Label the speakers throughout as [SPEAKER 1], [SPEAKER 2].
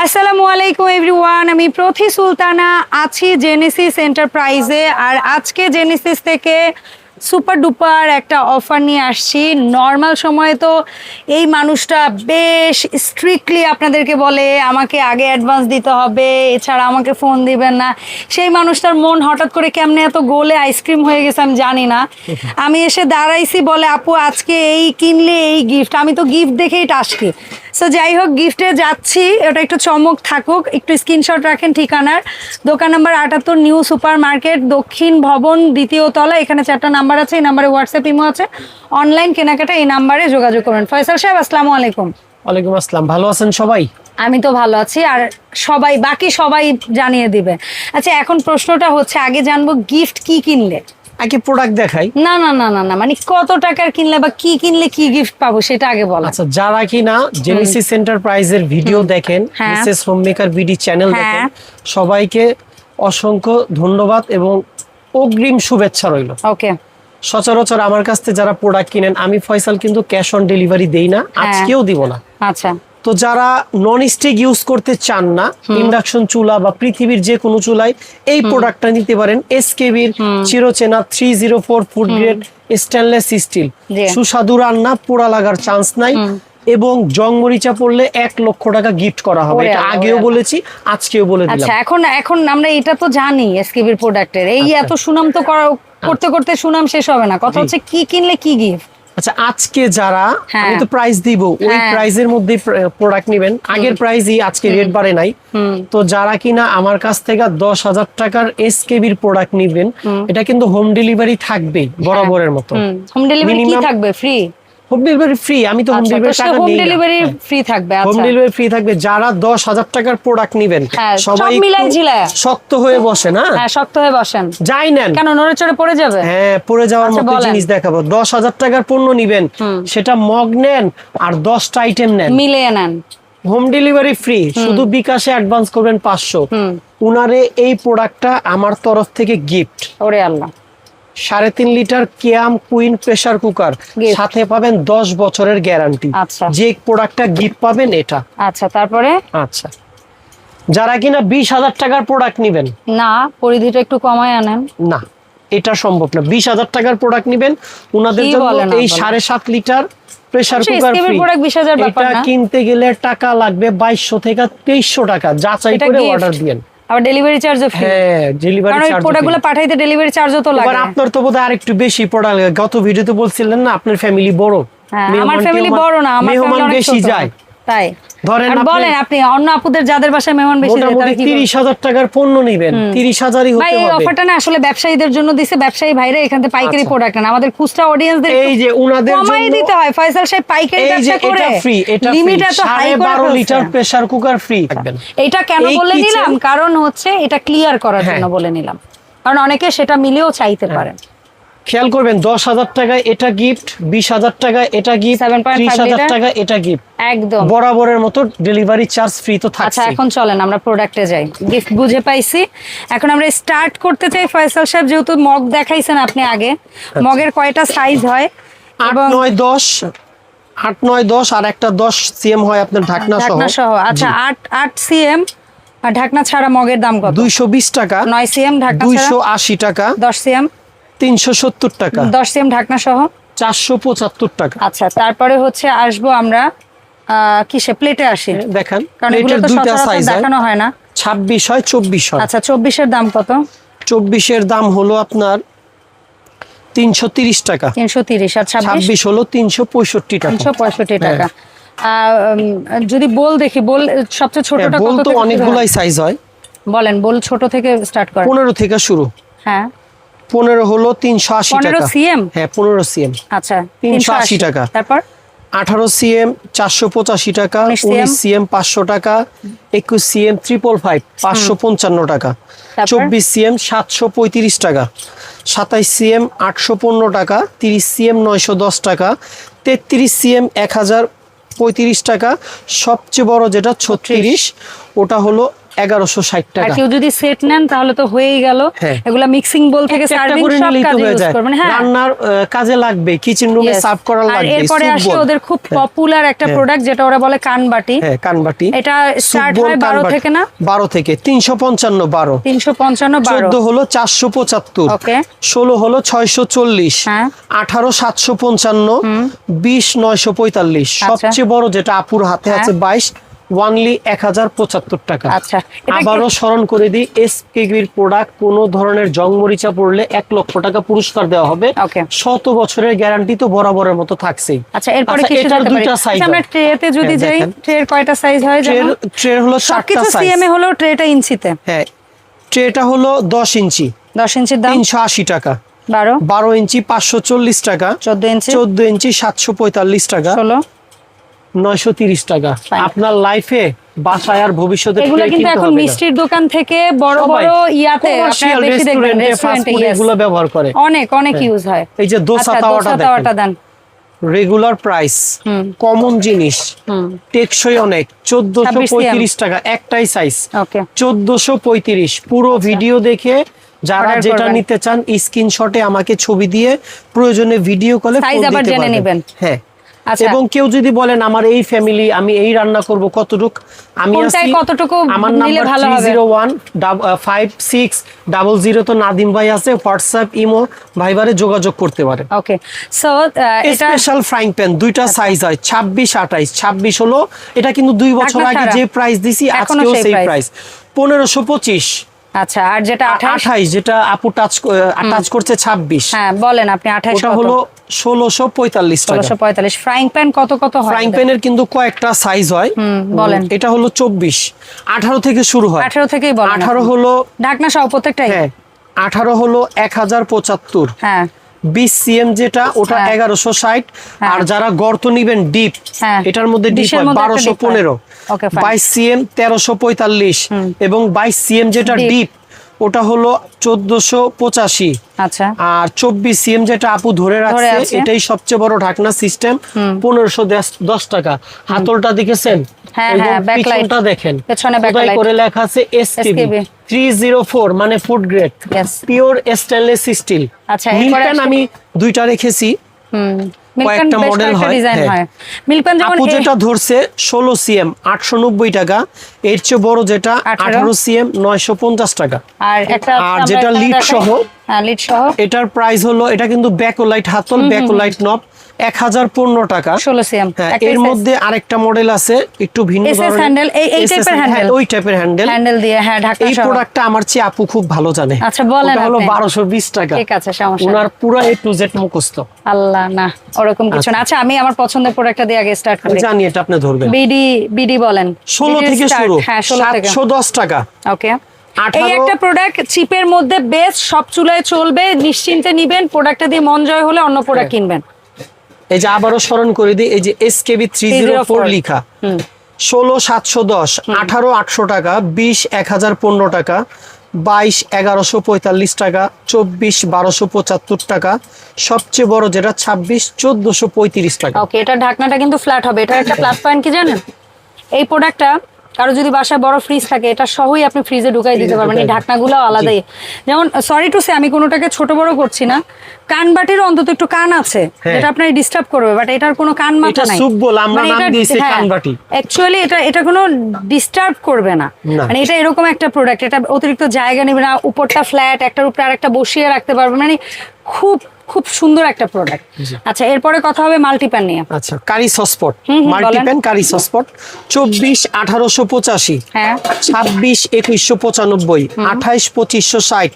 [SPEAKER 1] আসসালামু আলাইকুম এভরিওয়ান আমি প্রথি সুলতানা, আছি জেনেসিস এন্টারপ্রাইজে আর আজকে জেনেসিস থেকে সুপার ডুপার একটা অফার নিয়ে আসছি। নর্মাল সময়ে তো এই মানুষটা বেশ স্ট্রিক্টলি আপনাদেরকে বলে, আমাকে আগে অ্যাডভান্স দিতে হবে, এছাড়া আমাকে ফোন দিবেন না। সেই মানুষটার মন হঠাৎ করে কেমনে এত গোলে আইসক্রিম হয়ে গেছে আমি জানি না। আমি এসে দাঁড়াইছি বলে, আপু, আজকে এই কিনলে এই গিফট আমি তো গিফট দেখেই টাসকি সো যাই হোক গিফটে যাচ্ছি। ওটা একটু চমক থাকুক। একটু স্ক্রিনশট রাখেন ঠিকানার। দোকান নাম্বার আটাত্তর নিউ সুপার মার্কেট দক্ষিণ ভবন দ্বিতীয় তলা। এখানে চারটা নাম্বার আছে এই নাম্বারে হোয়াটসঅ্যাপ ইমো আছে। অনলাইন কেনাকাটা এই নাম্বারে যোগাযোগ করবেন ফয়সাল সাহেব আসসালামু আলাইকুম।
[SPEAKER 2] ওয়ালাইকুম আসসালাম। ভালো আছেন সবাই?
[SPEAKER 1] আমি তো ভালো আছি। আর সবাই বাকি সবাই জানিয়ে দিবে। আচ্ছা এখন প্রশ্নটা হচ্ছে আগে জানব গিফট কি কিনলে?
[SPEAKER 2] আগে প্রোডাক্ট দেখাই।
[SPEAKER 1] না না না না না মানে কত টাকার কিনলে বা কি কিনলে কি গিফট পাবো সেটা আগে বলো।
[SPEAKER 2] আচ্ছা যারা কিনা জেনেসিস এন্টারপ্রাইজের ভিডিও দেখেন
[SPEAKER 1] হ্যাঁ।
[SPEAKER 2] মিসেস হোমমেকার বিডি চ্যানেল
[SPEAKER 1] হ্যাঁ।
[SPEAKER 2] দেখেন সবাইকে অসংখ্য ধন্যবাদ এবং অগ্রিম শুভেচ্ছা রইল।
[SPEAKER 1] ওকে।
[SPEAKER 2] সচরাচর আমার কাছ থেকে যারা প্রোডাক্ট কিনেন আমি ফয়সাল কিন্তু ক্যাশ অন ডেলিভারি দেই না আজকেও দিব না।
[SPEAKER 1] আচ্ছা।
[SPEAKER 2] তো যারা নন স্টিক ইউজ করতে চান না ইন্ডাকশন চুলা বা পৃথিবীর যে কোনো চুলায় এই প্রোডাক্টটা নিতে পারেন এসকেবির চিরচেনা three zero four food grade stainless steel সুস্বাদু রান্না পোড়া লাগার চান্স নাই। এবং জং মরিচা পড়লে এক লক্ষ টাকা গিফট করা হবে। এটা আগেও বলেছি আজকেও বলে দিলাম।
[SPEAKER 1] আচ্ছা এখন এখন আমরা এটা তো জানি এসকেবির প্রোডাক্টের এই
[SPEAKER 2] আচ্ছা।
[SPEAKER 1] এত সুনাম তো করা করতে করতে সুনাম শেষ হবে না। কথা হচ্ছে কি কিনলে কি গিফট
[SPEAKER 2] আচ্ছা আজকে যারা
[SPEAKER 1] হ্যাঁ।
[SPEAKER 2] আমি তো প্রাইস দিব ওই
[SPEAKER 1] হ্যাঁ।
[SPEAKER 2] প্রাইজের মধ্যে প্রোডাক্ট নেবেন। আগের প্রাইসই আজকে রেট বাড়ে নাই। তো যারা কিনা আমার কাছ থেকে দশ হাজার টাকার এসকেবির প্রোডাক্ট নিবেন এটা কিন্তু হোম ডেলিভারি থাকবেই বরাবরের মতো।
[SPEAKER 1] হোম। ডেলিভারি কি থাকবে? ফ্রি
[SPEAKER 2] হোম ডেলিভারি ফ্রি আমি তো হোম ডেলিভারি টাকা
[SPEAKER 1] হোম ডেলিভারি ফ্রি থাকবে
[SPEAKER 2] হোম ডেলিভারি ফ্রি থাকবে যারা দশ হাজার টাকার প্রোডাক্ট নিবেন
[SPEAKER 1] হ্যাঁ,
[SPEAKER 2] সবাই
[SPEAKER 1] মিলাই ঝিলায়।
[SPEAKER 2] শক্ত হয়ে বসে না
[SPEAKER 1] হ্যাঁ শক্ত হয়ে বসেন।
[SPEAKER 2] যাই নেন।
[SPEAKER 1] কেন পড়ে যাবে?
[SPEAKER 2] হ্যাঁ পড়ে যাওয়ার
[SPEAKER 1] আচ্ছা,
[SPEAKER 2] মতো জিনিস দেখাবো। দশ হাজার টাকার পণ্য নিবেন সেটা মগ নেন আর দশটা আইটেম নেন।
[SPEAKER 1] মিলিয়ে নেন।
[SPEAKER 2] হোম ডেলিভারি ফ্রি শুধু বিকাশে অ্যাডভান্স করবেন পাঁচশো। উনারে এই প্রোডাক্টটা আমার তরফ থেকে গিফট
[SPEAKER 1] ওরে আল্লাহ।
[SPEAKER 2] সাড়ে তিন litre Kiam Queen pressure cooker সাথে পাবেন দশ বছরের গ্যারান্টি।
[SPEAKER 1] আচ্ছা।
[SPEAKER 2] যে প্রোডাক্টটা গিফট পাবেন এটা।
[SPEAKER 1] আচ্ছা তারপরে?
[SPEAKER 2] আচ্ছা। যারা কিনা বিশ হাজার টাকার প্রোডাক্ট নিবেন।
[SPEAKER 1] না পরিধিটা একটু কমায় আনেন।
[SPEAKER 2] না এটা সম্ভব না। বিশ হাজার টাকার প্রোডাক্ট নিবেন
[SPEAKER 1] ওনাদের
[SPEAKER 2] জন্য এই সাড়ে সাত লিটার প্রেসার
[SPEAKER 1] আচ্ছা,
[SPEAKER 2] কুকার ফ্রি
[SPEAKER 1] product 20,000 ব্যাপার
[SPEAKER 2] এটা কিনতে গেলে টাকা লাগবে বাইশশো থেকে তেইশশো টাকা। যাচাই করে অর্ডার দিয়েন।
[SPEAKER 1] আবার ডেলিভারি চার্জও ফ্রি
[SPEAKER 2] হ্যাঁ ডেলিভারি
[SPEAKER 1] কারণ ওই প্রোডাক্টগুলো পাঠাইতে ডেলিভারি চার্জও তো লাগে।
[SPEAKER 2] আর আপনার তো বোধহয় আরেকটু বেশি প্রোডাক্ট গত ভিডিওতে বলছিলেন না আপনার ফ্যামিলি বড়।
[SPEAKER 1] হ্যাঁ, আমার ফ্যামিলি বড় না আমার ফ্যামিলি অনেক
[SPEAKER 2] বেশি। যায়।
[SPEAKER 1] তাই?
[SPEAKER 2] ধরেন
[SPEAKER 1] বলেন আপনি অন্য আপুদের যাদের বাসায় মেহমান বেশি
[SPEAKER 2] মোটামুটি তিরিশ হাজার টাকার পণ্য নিবেন। তিরিশ হাজারই
[SPEAKER 1] ভাই এই অফারটা না আসলে ব্যবসায়ীদের জন্য দিছে। ব্যবসায়ী ভাইরা এখান থেকে পাইকারি
[SPEAKER 2] আচ্ছা।
[SPEAKER 1] প্রোডাক্ট না আমাদের খুচরা অডিয়েন্সদের
[SPEAKER 2] এই যে উনাদের
[SPEAKER 1] কমাই
[SPEAKER 2] জন্য
[SPEAKER 1] দিতে হয়। ফয়সাল সাহেব পাইকারি ব্যবসা করে
[SPEAKER 2] এটা ফ্রি এটা
[SPEAKER 1] লিমিট এত হাই করে।
[SPEAKER 2] লিটার প্রেসার কুকার ফ্রি থাকবেন
[SPEAKER 1] এটা কেন বলে নিলাম? কারণ হচ্ছে এটা ক্লিয়ার করার
[SPEAKER 2] হ্যাঁ।
[SPEAKER 1] জন্য বলে নিলাম। কারণ অনেকে সেটা মিলেও চাইতে পারেন।
[SPEAKER 2] খেয়াল করবেন দশ হাজার টাকায় এটা গিফট বিশ হাজার টাকায় এটা গিফট ত্রিশ হাজার টাকা এটা গিফট
[SPEAKER 1] একদম।
[SPEAKER 2] বরাবরের মতো ডেলিভারি চার্জ ফ্রি তো
[SPEAKER 1] আচ্ছা
[SPEAKER 2] থাকছে
[SPEAKER 1] এখন চলেন আমরা প্রোডাক্টে যাই। গিফট বুঝে পাইছি। এখন আমরা স্টার্ট করতে চাই ফয়সাল সাহেব যেহেতু মগ দেখাইছেন আপনি আগে। মগের কয়টা সাইজ হয়?
[SPEAKER 2] আচ্ছা। আট নয় দশ আট নয় দশ আর একটা দশ সিএম হয় আপনার ঢাকনা সহ।
[SPEAKER 1] আচ্ছা আট আট সিএম আর ঢাকনা ছাড়া মগের দাম কত?
[SPEAKER 2] দুইশো বিশ টাকা।
[SPEAKER 1] নয় সিএম ঢাকনা
[SPEAKER 2] দুইশো আশি টাকা।
[SPEAKER 1] দশ সিএম
[SPEAKER 2] তিনশো সত্তর টাকা।
[SPEAKER 1] দশ সিএম ঢাকনা সহ?
[SPEAKER 2] চারশো পঁচাত্তর টাকা।
[SPEAKER 1] আচ্ছা তারপরে হচ্ছে আসব আমরা কিসে? প্লেটে আসি।
[SPEAKER 2] দেখেন
[SPEAKER 1] কারণ এগুলো
[SPEAKER 2] প্লেটের
[SPEAKER 1] তো
[SPEAKER 2] দুইটা সাইজ
[SPEAKER 1] দেখানো হয় না।
[SPEAKER 2] ছাব্বিশ হয় চব্বিশ হয়।
[SPEAKER 1] আচ্ছা চব্বিশের দাম কত?
[SPEAKER 2] চব্বিশের দাম হলো আপনার তিনশো তিরিশ টাকা।
[SPEAKER 1] তিনশো তিরিশ আর ছাব্বিশ?
[SPEAKER 2] হলো তিনশো পঁয়ষট্টি টাকা।
[SPEAKER 1] তিনশো পঁয়ষট্টি
[SPEAKER 2] হ্যাঁ।
[SPEAKER 1] টাকা। যদি বল দেখি বল সবচেয়ে ছোটটা
[SPEAKER 2] হ্যাঁ,
[SPEAKER 1] কত
[SPEAKER 2] বল তো অনেকগুলাই সাইজ হয়।
[SPEAKER 1] বলেন বল ছোট থেকে স্টার্ট করেন।
[SPEAKER 2] পনেরো থেকে শুরু।
[SPEAKER 1] হ্যাঁ।
[SPEAKER 2] পনেরো হলো তিনশো আশি টাকা।
[SPEAKER 1] সিএম?
[SPEAKER 2] হ্যাঁ পনেরো সিএম।
[SPEAKER 1] আচ্ছা
[SPEAKER 2] 380 টাকা।
[SPEAKER 1] তারপর?
[SPEAKER 2] আঠারো সিএম চারশো পঁচাশি টাকা। উনিশ সিএম। পাঁচশো টাকা। একুশ সিএম ত্রিপল ফাইভ পাঁচশো পঞ্চান্ন টাকা। চব্বিশ সিএম সাতশো পঁয়ত্রিশ টাকা। সাতাইশ সিএম আটশো পনেরো টাকা। তিরিশ সিএম নয়শো দশ টাকা। তেত্রিশ সিএম এক হাজার পঁয়ত্রিশ টাকা। সবচেয়ে বড় যেটা ছত্রিশ। ওটা হলো এগারোশো ষাট টাকা।
[SPEAKER 1] কেউ যদি সেট নেন তাহলে তো হয়েই গেল।
[SPEAKER 2] হ্যাঁ।
[SPEAKER 1] এগুলা মিক্সিং বোল থেকে সার্ভিং সব কাজে
[SPEAKER 2] হয়ে
[SPEAKER 1] ইউজ করবেন হ্যাঁ।
[SPEAKER 2] রান্নার কাজে লাগবে কিচেন রুমে সার্ভ করা
[SPEAKER 1] আর এরপরে আসে ওদের খুব
[SPEAKER 2] হ্যাঁ।
[SPEAKER 1] পপুলার একটা
[SPEAKER 2] হ্যাঁ।
[SPEAKER 1] প্রোডাক্ট যেটা ওরা বলে কানবাটি
[SPEAKER 2] হ্যাঁ কানবাটি
[SPEAKER 1] এটা স্টার্ট হয় বারো
[SPEAKER 2] কানবাটি।
[SPEAKER 1] থেকে না?
[SPEAKER 2] বারো থেকে তিনশো পঞ্চান্ন বারো।
[SPEAKER 1] তিনশো পঞ্চান্ন
[SPEAKER 2] চোদ্দ হলো চারশো পঁচাত্তর।
[SPEAKER 1] ওকে
[SPEAKER 2] ষোলো হলো ছয়শো চল্লিশ।
[SPEAKER 1] হ্যাঁ।
[SPEAKER 2] আঠারো সাতশো পঞ্চান্ন। বিশ নয়শো পঁয়তাল্লিশ।
[SPEAKER 1] আচ্ছা।
[SPEAKER 2] সবচেয়ে বড় যেটা আপুর হাতে
[SPEAKER 1] হ্যাঁ।
[SPEAKER 2] আছে বাইশ ওয়ানলি এক হাজার পঁচাত্তর টাকা।
[SPEAKER 1] আচ্ছা,
[SPEAKER 2] আবারও স্মরণ করে দিই এস কেবির প্রোডাক্ট কোন ধরনের জং মরিচা পড়লে এক লক্ষ টাকা পুরস্কার দেওয়া হবে। শত বছরের গ্যারান্টি তো বরাবরের মতো থাকছেই।
[SPEAKER 1] আচ্ছা এরপরে
[SPEAKER 2] আচ্ছা,
[SPEAKER 1] জানতে পারি।
[SPEAKER 2] সাইজ
[SPEAKER 1] আচ্ছা, আমরা ট্রেতে যদি যাই ট্রের কয়টা সাইজ হয়
[SPEAKER 2] ট্রে হলো চারটা
[SPEAKER 1] সবকিছু
[SPEAKER 2] সাইজ
[SPEAKER 1] সিএমএ হলো ট্রেটা ইঞ্চিতে।
[SPEAKER 2] হ্যাঁ ট্রেটা হলো ইঞ্চি।
[SPEAKER 1] ইঞ্চির দাম?
[SPEAKER 2] টাকা।
[SPEAKER 1] বারো?
[SPEAKER 2] বারো ইঞ্চি পাঁচশো চল্লিশ টাকা।
[SPEAKER 1] চোদ্দ ইঞ্চি?
[SPEAKER 2] চোদ্দ ইঞ্চি সাতশো পঁয়তাল্লিশ টাকা।
[SPEAKER 1] ষোলো?
[SPEAKER 2] নয়শো তিরিশ টাকা।
[SPEAKER 1] Fine.
[SPEAKER 2] আপনার লাইফে বাসায় আর ভবিষ্যতে
[SPEAKER 1] এগুলো কিন্তু এখন মিষ্টির দোকান থেকে বড় বড় ইয়াতে আপনারা বেশি দেখবেন রেস্টুরেন্টে
[SPEAKER 2] এগুলো ব্যবহার করে।
[SPEAKER 1] অনেক অনেক
[SPEAKER 2] হ্যাঁ।
[SPEAKER 1] ইউজ হয়।
[SPEAKER 2] এই যে দোসা
[SPEAKER 1] আচ্ছা,
[SPEAKER 2] তাওয়াটা দেখেন।
[SPEAKER 1] তাওয়াটা দেন।
[SPEAKER 2] রেগুলার প্রাইস কমন জিনিস টেকসই অনেক। চোদ্দশো
[SPEAKER 1] 26
[SPEAKER 2] পঁয়ত্রিশ টাকা একটাই সাইজ চোদ্দশো পঁয়ত্রিশ পুরো ভিডিও দেখে যারা যেটা নিতে চান স্ক্রিনশটে আমাকে ছবি দিয়ে প্রয়োজনে ভিডিও কলে
[SPEAKER 1] জেনে নিবেন।
[SPEAKER 2] হ্যাঁ।
[SPEAKER 1] আচ্ছা।
[SPEAKER 2] এবং কেউ যদি বলেন আমার এই ফ্যামিলি আমি এই রান্না করব কতটুক? আমি আছি
[SPEAKER 1] কতটুকু
[SPEAKER 2] আমার number three zero one five six double zero তো নাদিম ভাই আছে হোয়াটসঅ্যাপ ইমো ভাইবারে যোগাযোগ করতে পারে
[SPEAKER 1] ওকে সো এটা
[SPEAKER 2] স্পেশাল ফ্রাইং প্যান দুইটা সাইজ হয় ছাব্বিশ আঠাইশ ছাব্বিশ হলো এটা কিন্তু দুই বছর আগে যে প্রাইস দিছি আজকেও
[SPEAKER 1] সেই
[SPEAKER 2] সেই প্রাইস পনেরোশো পঁচিশ।
[SPEAKER 1] আচ্ছা আর যেটা
[SPEAKER 2] 28 যেটা আপু টাচ টাচ করছে 26
[SPEAKER 1] হ্যাঁ বলেন আপনি 28
[SPEAKER 2] ওটা হলো 1645 টাকা।
[SPEAKER 1] 1645 ফ্রাইং প্যান কত কত হয়
[SPEAKER 2] ফ্রাইং প্যানের কিন্তু কয়েকটা সাইজ হয়।
[SPEAKER 1] বলেন।
[SPEAKER 2] এটা হলো 24 18 থেকে শুরু হয়।
[SPEAKER 1] 18 থেকেই বলেন 18
[SPEAKER 2] হলো
[SPEAKER 1] ঢাকনা সহ প্রত্যেকটাই?
[SPEAKER 2] হ্যাঁ 18 হলো 1075
[SPEAKER 1] হ্যাঁ।
[SPEAKER 2] 20 সিএম যেটা ওটা
[SPEAKER 1] হ্যাঁ।
[SPEAKER 2] 1160
[SPEAKER 1] হ্যাঁ।
[SPEAKER 2] আর যারা গর্ত নিবেন ডিপ
[SPEAKER 1] হ্যাঁ।
[SPEAKER 2] এটার মধ্যে ডিপ
[SPEAKER 1] 1215
[SPEAKER 2] বাইশ সিএম তেরোশো পঁয়তাল্লিশ এবং বাইশ সিএম যেটা ডিপ ওটা হলো চোদ্দশো পঁচাশি।
[SPEAKER 1] আচ্ছা।
[SPEAKER 2] আর চব্বিশ সিএম যেটা আপু ধরে রাখছে। এটাই সবচেয়ে বড় ঢাকনা সিস্টেম পনেরোশো দশ টাকা। হাতলটা দেখেছেন
[SPEAKER 1] হ্যাঁ, হ্যাঁ।
[SPEAKER 2] পিছনটা দেখেন। করে লেখা আছে থ্রি জিরো ফোর মানে food grade pure stainless steel
[SPEAKER 1] আচ্ছা,
[SPEAKER 2] আমি দুইটা রেখেছি। কয়েকটা
[SPEAKER 1] মডেল
[SPEAKER 2] হয়,
[SPEAKER 1] ডিজাইন
[SPEAKER 2] হ্যাঁ।
[SPEAKER 1] হয়। যেমন
[SPEAKER 2] যেটা ধরছে ষোলো সিএম আটশো নব্বই টাকা। এর চেয়ে বড় যেটা
[SPEAKER 1] আঠারো।
[SPEAKER 2] আঠারো সিএম নয়শো পঞ্চাশ টাকা।
[SPEAKER 1] আর একটা
[SPEAKER 2] আর যেটা
[SPEAKER 1] লিড
[SPEAKER 2] সহ,
[SPEAKER 1] হ্যাঁ লিড সহ।
[SPEAKER 2] এটার প্রাইস হলো এটা কিন্তু ব্যাকোলাইট হাতল ব্যাকোলাইট নব এক হাজার পনেরো টাকা। হ্যাঁ এর মধ্যে আরেকটা মডেল আছে একটু ভিন্ন হ্যাঁ,
[SPEAKER 1] handle?
[SPEAKER 2] ওই টাইপের হ্যান্ডেল
[SPEAKER 1] হ্যান্ডেল দিয়ে হ্যাঁ
[SPEAKER 2] এই প্রোডাক্টটা আমার চেয়ে আপু খুব ভালো জানে।
[SPEAKER 1] আচ্ছা, বলেন
[SPEAKER 2] হলো বারোশো বিশ টাকা।
[SPEAKER 1] ঠিক আছে, সমস্যা
[SPEAKER 2] ওনার পুরো এ টু জেড মুখস্থ।
[SPEAKER 1] আল্লাহ না ওরকম কিছু না। আচ্ছা। আমি আমার পছন্দের প্রোডাক্টটা দিয়ে আগে স্টার্ট করি।
[SPEAKER 2] জানি এটা আপনি ধরবেন।
[SPEAKER 1] বিডি বিডি বলেন।
[SPEAKER 2] ষোলো
[SPEAKER 1] BD
[SPEAKER 2] থেকে শুরু।
[SPEAKER 1] হ্যাঁ ষোলো থেকে।
[SPEAKER 2] সাতশো দশ টাকা।
[SPEAKER 1] ওকে এই একটা প্রোডাক্ট চিপের মধ্যে বেস্ট সব চুলায় চলবে নিশ্চিন্তে নিবেন প্রোডাক্টটা দিয়ে মন জয় হলে অন্য প্রোডাক্ট
[SPEAKER 2] হ্যাঁ।
[SPEAKER 1] কিনবেন।
[SPEAKER 2] এই যে আবারও স্মরণ করে দিই এই যে এসকেবি থ্রি জিরো ফোর লিখা। ষোলো সাতশো দশ আঠারো আটশো টাকা বিশ এক হাজার পনেরো টাকা বাইশ এগারোশো পঁয়তাল্লিশ টাকা চব্বিশ বারোশো পঁচাত্তর টাকা সবচেয়ে বড় যেটা ছাব্বিশ চোদ্দশো পঁয়ত্রিশ টাকা।
[SPEAKER 1] ওকে এটা ঢাকনাটা কিন্তু ফ্ল্যাট হবে। এটা একটা প্লাস পয়েন্ট কি জানেন? এই প্রোডাক্টটা কারও যদি বাসায় বড় ফ্রিজ থাকে এটা সহই আপনি ফ্রিজে ঢুকাই দিতে পারবেন এই ঢাকনাগুলো আলাদাই। যেমন সরি টু সে আমি কোনোটাকে ছোট বড় করছি না। কান বাটির অন্তত একটু কান আছে। যেটা আপনার ডিস্টার্ব করবে বাট এটার কোনো কান মাথা
[SPEAKER 2] এটা
[SPEAKER 1] নাই। অ্যাকচুয়ালি এটা এটা কোনো ডিস্টার্ব করবে না।
[SPEAKER 2] না।
[SPEAKER 1] মানে এটা এরকম একটা প্রোডাক্ট এটা অতিরিক্ত জায়গা নেবে না উপরটা ফ্ল্যাট একটার উপরে আরেকটা বসিয়ে রাখতে পারবে। মানে খুব খুব সুন্দর একটা প্রোডাক্ট আচ্ছা এরপরে কথা হবে মাল্টিপ্যান নিয়ে।
[SPEAKER 2] আচ্ছা কারি সসপট মাল্টিপ্যান কারি সসপট চব্বিশ আঠারোশো পঁচাশি
[SPEAKER 1] হ্যাঁ।
[SPEAKER 2] ছাব্বিশ একুশশো পঁচানব্বই আঠাইশ পঁচিশশো ষাট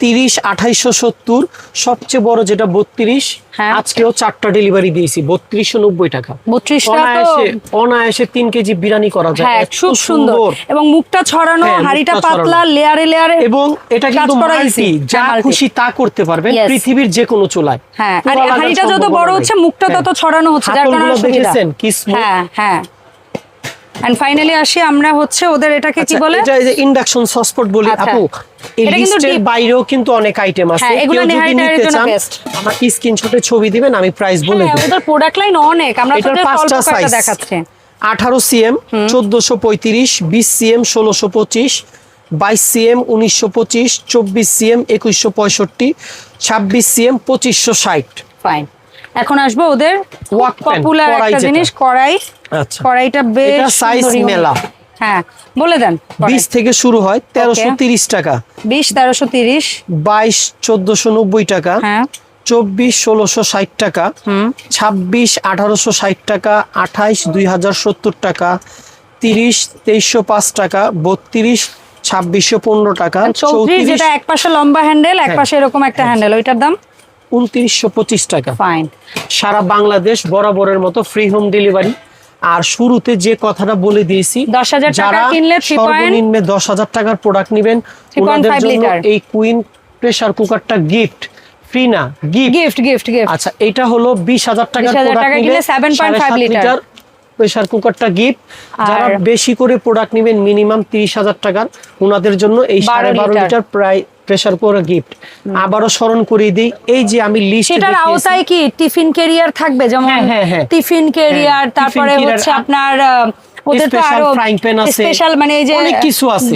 [SPEAKER 2] তিরিশ আঠাইশশো সত্তর সবচেয়ে বড় যেটা বত্রিশ
[SPEAKER 1] হ্যাঁ।
[SPEAKER 2] আজকেও চারটা ডেলিভারি দিয়েছি বত্রিশশো নব্বই টাকা। অনায়াসে অনায়াসে তিন কেজি বিরিয়ানি করা যায়।
[SPEAKER 1] হ্যাঁ খুব সুন্দর। এবং মুখটা ছড়ানো
[SPEAKER 2] হ্যাঁ,
[SPEAKER 1] হাড়িটা পাতলা লেয়ারে লেয়ারে
[SPEAKER 2] এবং এটা কিন্তু মাল্টি যা খুশি তা করতে পারবেন পৃথিবীর যে কোনো চুলায়।
[SPEAKER 1] হ্যাঁ আর হাড়িটা যত বড় হচ্ছে মুখটা তত। ছড়ানো হচ্ছে যার কারণে
[SPEAKER 2] দেখেছেন কি
[SPEAKER 1] হ্যাঁ হ্যাঁ। এন্ড ফাইনালি আসি আমরা হচ্ছে ওদের এটাকে কি
[SPEAKER 2] আচ্ছা,
[SPEAKER 1] বলে?
[SPEAKER 2] এটা যে ইন্ডাকশন সসপট বলি
[SPEAKER 1] আচ্ছা।
[SPEAKER 2] আপু এই
[SPEAKER 1] কিন্তু
[SPEAKER 2] লিস্টের
[SPEAKER 1] deep।
[SPEAKER 2] বাইরেও কিন্তু অনেক আইটেম আছে।
[SPEAKER 1] হ্যাঁ, এগুলো
[SPEAKER 2] যদি নিতে চান আমাকে স্ক্রিনশটে ছবি দিবেন আমি প্রাইস বলে
[SPEAKER 1] হ্যাঁ
[SPEAKER 2] দেব।
[SPEAKER 1] ওদের প্রোডাক্ট লাইন অনেক। আমরা তো
[SPEAKER 2] পাঁচটা
[SPEAKER 1] অল্প দেখাচ্ছি।
[SPEAKER 2] আঠারো সিএম চোদ্দশো পঁয়ত্রিশ বিশ সিএম ষোলোশো পঁচিশ বাইশ সিএম উনিশশো পঁচিশ চব্বিশ সিএম একুশশো পঁয়ষট্টি ছাব্বিশ সিএম পঁচিশশো ষাট।
[SPEAKER 1] ফাইন এখন আসব ওদের পপুলার একটা জিনিস কড়াই।
[SPEAKER 2] আচ্ছা।
[SPEAKER 1] কড়াইটা বেশ unique।
[SPEAKER 2] মেলা।
[SPEAKER 1] হ্যাঁ বলে দেন
[SPEAKER 2] বিশ থেকে শুরু হয় তেরোশো তিরিশ টাকা।
[SPEAKER 1] বিশ তেরোশো তিরিশ।
[SPEAKER 2] বাইশ চোদ্দশো নব্বই টাকা।
[SPEAKER 1] হ্যাঁ।
[SPEAKER 2] চব্বিশ ষোলোশো ষাট টাকা। ছাব্বিশ আঠারোশো ষাট টাকা। আঠাইশ দুই হাজার সত্তর টাকা। তিরিশ তেইশশো পাঁচ টাকা। বত্রিশ ছাব্বিশশো পনেরো টাকা।
[SPEAKER 1] চৌত্রিশ যেটা এক পাশে লম্বা হ্যান্ডেল এক
[SPEAKER 2] হ্যাঁ।
[SPEAKER 1] পাশে এরকম একটা হ্যান্ডেল ওইটার দাম?
[SPEAKER 2] উনত্রিশশো পঁচিশ টাকা।
[SPEAKER 1] ফাইন
[SPEAKER 2] সারা বাংলাদেশ বরাবরের মতো ফ্রি হোম ডেলিভারি আর শুরুতে যে কথাটা বলে দিয়েছি
[SPEAKER 1] 10,000 টাকা
[SPEAKER 2] যারা
[SPEAKER 1] কিনলে
[SPEAKER 2] সর্বনিম্নে দশ হাজার টাকার প্রোডাক্ট নিবেন ওনাদের জন্য এই কুইন প্রেসার কুকারটা গিফট ফ্রি না গিফট
[SPEAKER 1] গিফট গিফট
[SPEAKER 2] আচ্ছা এটা হলো বিশ হাজার টাকার প্রোডাক্ট
[SPEAKER 1] টাকা
[SPEAKER 2] নিলে
[SPEAKER 1] কিনলে 7.5 লিটার।
[SPEAKER 2] প্রেসার কুকারটা গিফট যারা বেশি করে প্রোডাক্ট নেবেন মিনিমাম তিরিশ হাজার টাকার ওনাদের জন্য এই সাড়ে বারো
[SPEAKER 1] লিটার।
[SPEAKER 2] প্রায় প্রেসার কুকার গিফট আবারও স্মরণ করিয়ে দিই এই যে আমি লিস্ট
[SPEAKER 1] সেটার আওতায় কি টিফিন ক্যারিয়ার থাকবে? যেমন
[SPEAKER 2] হ্যাঁ, হ্যাঁ, হ্যাঁ।
[SPEAKER 1] টিফিন ক্যারিয়ার
[SPEAKER 2] হ্যাঁ,
[SPEAKER 1] তারপরে হচ্ছে আপনার ওদের তো
[SPEAKER 2] আরও
[SPEAKER 1] স্পেশাল মানে এই যে
[SPEAKER 2] অনেক কিছু আছে।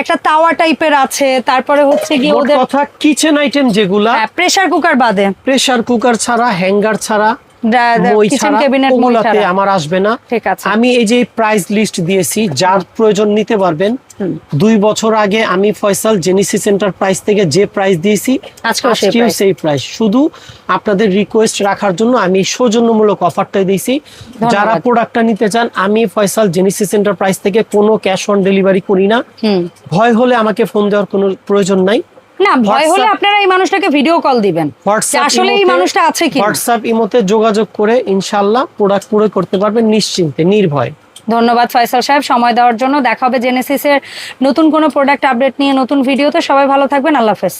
[SPEAKER 1] একটা তাওয়া টাইপের আছে তারপরে হচ্ছে কি ওদের
[SPEAKER 2] কথা কিচেন আইটেম যেগুলা
[SPEAKER 1] প্রেসার কুকার বাদে।
[SPEAKER 2] প্রেসার কুকার ছাড়া হ্যাঙ্গার ছাড়া আমার আসবে না। আমি এই যে প্রাইস লিস্ট দিয়েছি যার প্রয়োজন নিতে পারবেন দুই বছর আগে আমি ফয়সাল জেনিসি সেন্টার প্রাইস থেকে যে প্রাইস দিয়েছি
[SPEAKER 1] আজকেও সেই
[SPEAKER 2] প্রাইস শুধু আপনাদের রিকোয়েস্ট রাখার জন্য আমি সৌজন্যমূলক অফারটা দিয়েছি। যারা প্রোডাক্টটা নিতে চান আমি ফয়সাল জেনিসি সেন্টার প্রাইস থেকে কোনো ক্যাশ অন ডেলিভারি করি না। ভয় হলে আমাকে ফোন দেওয়ার কোনো প্রয়োজন নাই।
[SPEAKER 1] না ভয় হলে আপনারা এই মানুষটাকে ভিডিও কল দিবেন। আসলে এই মানুষটা আছে কি
[SPEAKER 2] হোয়াটসঅ্যাপ ইমোতে যোগাযোগ করে ইনশাল্লাহ প্রোডাক্ট পুরো করতে পারবেন নিশ্চিন্তে নির্ভয়।
[SPEAKER 1] ধন্যবাদ ফয়সাল সাহেব সময় দেওয়ার জন্য। দেখা হবে জেনেসিসের নতুন কোনো প্রোডাক্ট আপডেট নিয়ে নতুন ভিডিওতে সবাই ভালো থাকবেন আল্লাহ হাফেজ।